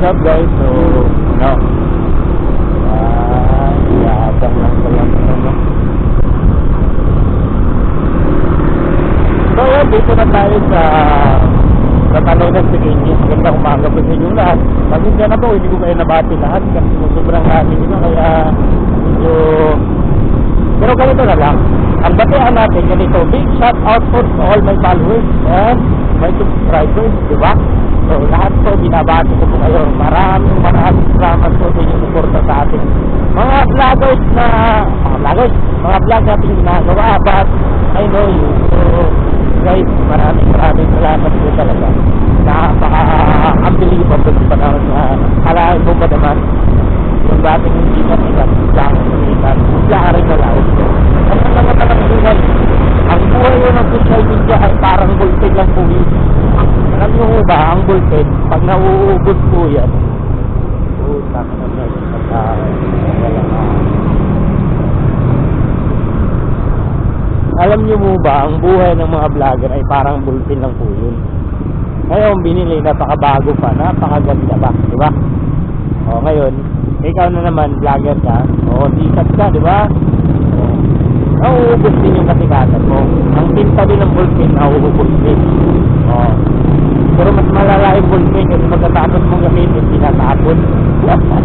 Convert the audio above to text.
guys. So, no. Ah, yabang lang pala ano. So, yan, dito na tayo sa sa Tanaw ng Sigini. Magandang umaga po sa inyo lahat. Pasensya na po, hindi ko kayo nabati lahat kasi sobrang hati nyo, kaya medyo... Pero ganito na lang. Ang batihan natin, ganito, big shout out for all my followers and my subscribers, di ba? So, lahat po, binabati ko po kayo. Maraming maraming salamat po sa inyong suporta sa atin. Mga vloggers na, mga vloggers, mga vlog natin ginagawa, but I know you. So, guys, maraming maraming salamat po talaga. Napaka-unbelievable pa naman na kalahin mo ba naman yung dating hindi na sikat, lang sumikat, bigla ka rin nalaot ko. Ano naman talagang buhay? Ang buhay ng social media ay parang bulpig lang po yun. Alam nyo ba, ang bulpig, pag nauubos po yan, putak na yung. Wala na. Alam nyo mo ba, ang buhay ng mga vlogger ay parang bulpin lang po yun. Ngayon, binili, napakabago pa, napakaganda pa, di ba? O, ngayon, ikaw na naman, vlogger ka, o, sikat ka, di ba? Nauubos din yung kasikatan mo. Ang tinta din ng bulpin, nauubos din. O, المتبعة المجاهدين بلا تعبد وأفعل